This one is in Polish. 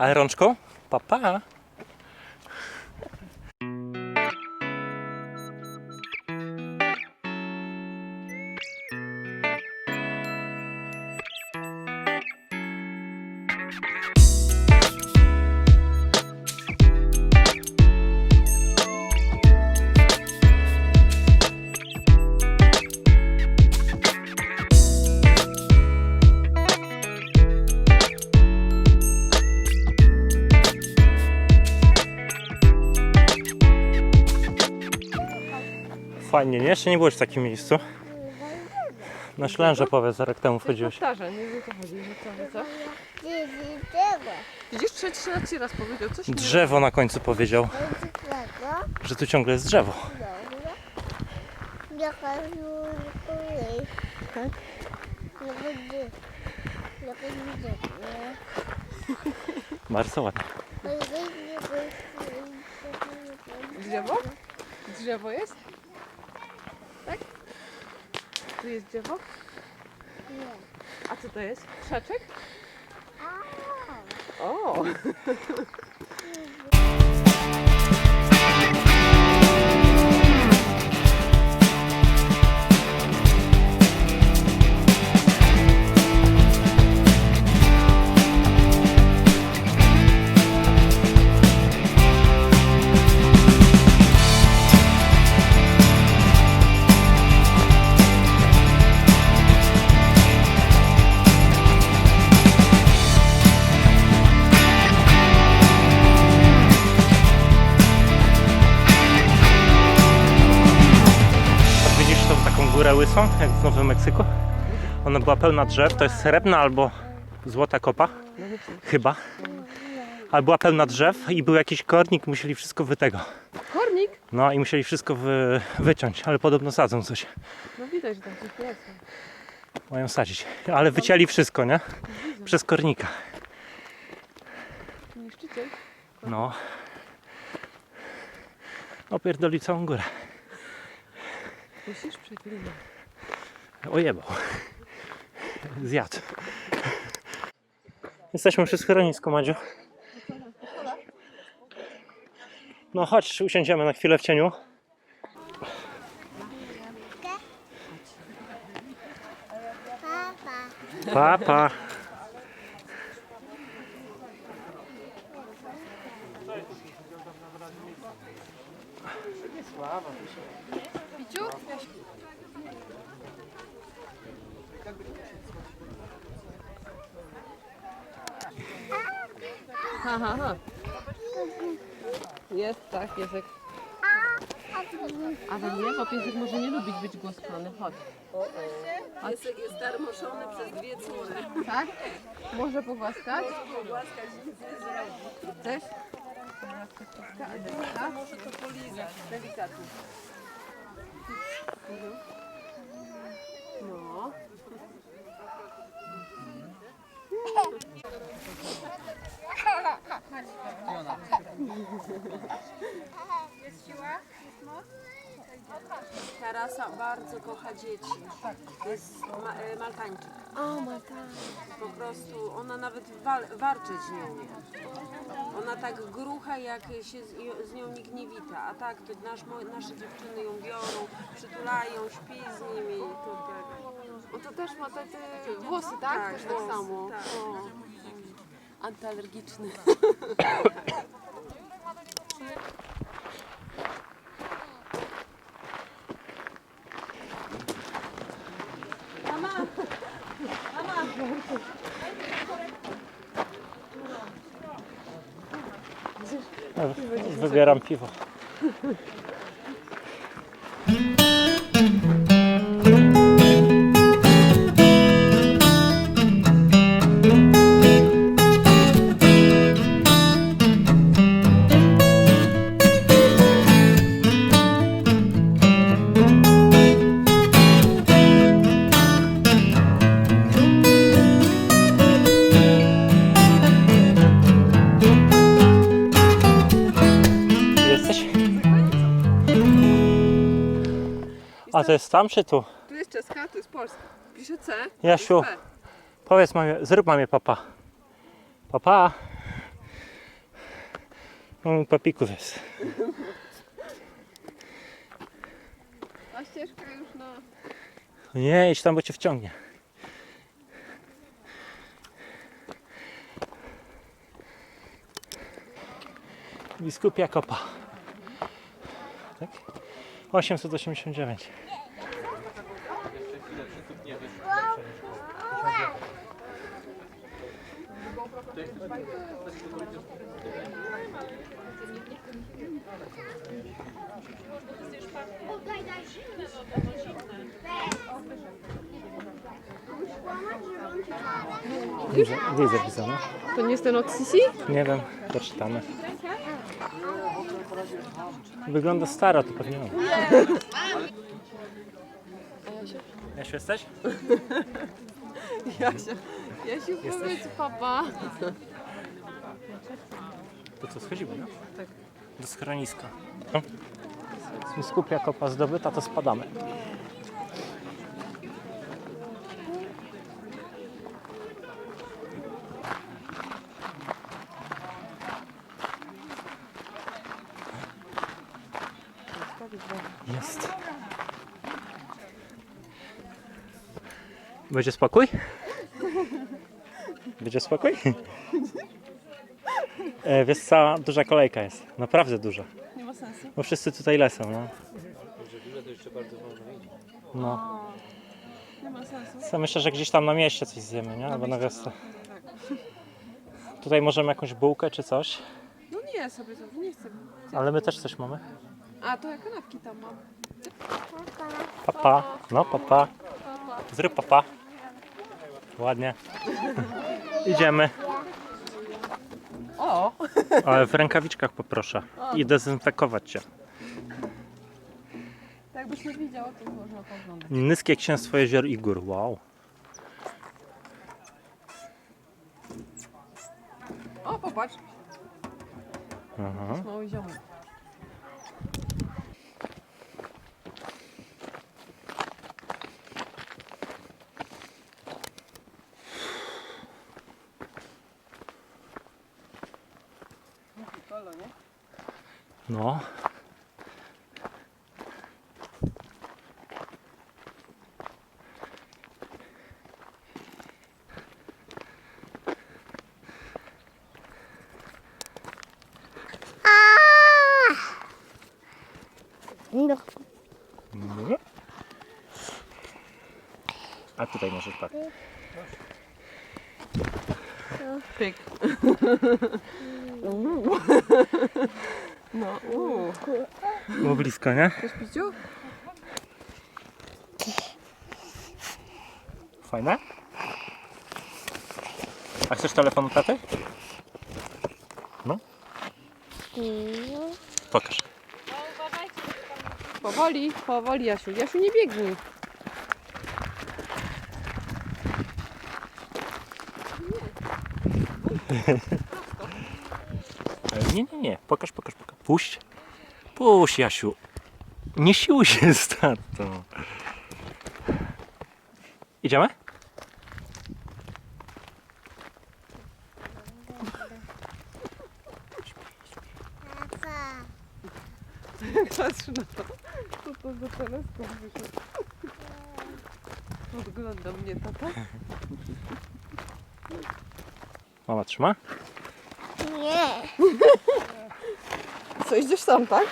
Ale rączką? Papa. Nie? Jeszcze nie byłeś w takim miejscu. Na szlęże powiedz, że rok temu wchodziłeś. Powtarza, nie wiem o co chodzi, że co, co? Widzisz, trzeci, raz powiedział, coś nie Drzewo na końcu powiedział, że tu ciągle jest drzewo. Tak? Bardzo ładnie. Drzewo? Drzewo jest? Tu jest drzewo? Nie. A co to jest? Krzaczek? O! górę łysą, jak w Nowym Meksyku? Ona była pełna drzew, to jest srebrna albo złota kopa, No chyba. Ale była pełna drzew i był jakiś kornik, musieli wszystko wy tego. Kornik? No i musieli wszystko wy, wyciąć, ale podobno sadzą coś. No widać, że tam coś jest. Mają sadzić. Ale wycięli wszystko, nie? Przez kornika. Niszczyciel? No. Opierdoli całą górę. Musisz przeklinać. Ojebał. Zjadł. Jesteśmy przy schronisku, Madziu. No chodź, usiądziemy na chwilę w cieniu. Papa. Pa, pa. Ha, ha, ha. Jest, tak, piesek. Ale nie, bo piesek może nie lubić być głaskany. Chodź. Piesek jest darmoszony przez dwie córy. Tak? Może pogłaskać? Pogłaskać nic nie zrobi. Chcesz? Może to polizać, delikatnie. No. Tarasa bardzo kocha dzieci. To jest ma, e, maltańczyk. O, Marta. Po prostu ona nawet wal, warczeć nie umie. Ona tak grucha, jak się z, z nią nikt nie wita. A tak, to nasz, mo- nasze dziewczyny ją biorą, przytulają, śpi z nimi. To tak. O, to też ma te, te włosy, tak? też tak samo. tak. O. Antyalergiczny. Wybieram piwo. A to jest tam czy tu? Tu jest czeska, tu jest polska. Pisze C. Jasiu, P. powiedz mamie, zrób mamie papa. Papa. No, papików jest. A ścieżka już na... Nie, idź tam, bo cię wciągnie. Biskupia Kopa. Tak? 889. Widzę, widzę, no. To nie jest ten od Sisi? Nie wiem, poczytamy. Wygląda staro, to pewnie on. Jasiu, jesteś? Jasia. Jasiu, powiedz papa. To co, schodzimy, no? Tak. Do schroniska. No. Skupia kopa zdobyta, to spadamy. Jest. Będzie spokój? Będzie spokój? E, wiesz co, duża kolejka jest. Naprawdę duża. Nie ma sensu. Bo wszyscy tutaj lecą, no. No. Nie ma sensu. Co, myślę, że gdzieś tam na mieście coś zjemy, nie? Albo na wiosce. Tutaj możemy jakąś bułkę czy coś, No nie, sobie to nie chcę. ale my też coś mamy. A, to ja kanapki tam mam. Papa, no papa. Zrób papa. Ładnie. Idziemy. O! Ale w rękawiczkach poproszę. I dezynfekować cię. Tak byś nie widziała, to można pooglądać. Nyskie księstwo jezior i gór. Wow. O, popatrz. Aha. Mały ziomek. Kolo, nie? No. No. A tutaj możesz tak. Pyk. No, uuu. Było blisko, nie? Chcesz piciu? Fajne? A chcesz telefon u taty? No, pokaż. Powoli, powoli, Jasiu. Jasiu, nie biegnij. Nie, nie, nie. Pokaż, pokaż, pokaż. Puść. Puść, Jasiu. Nie siłuj się z tatą. Idziemy? Patrz na to. Co to za teleskop wyszedł? Podgląda mnie tata. Mama trzyma. Nie. Co, idziesz sam, tak?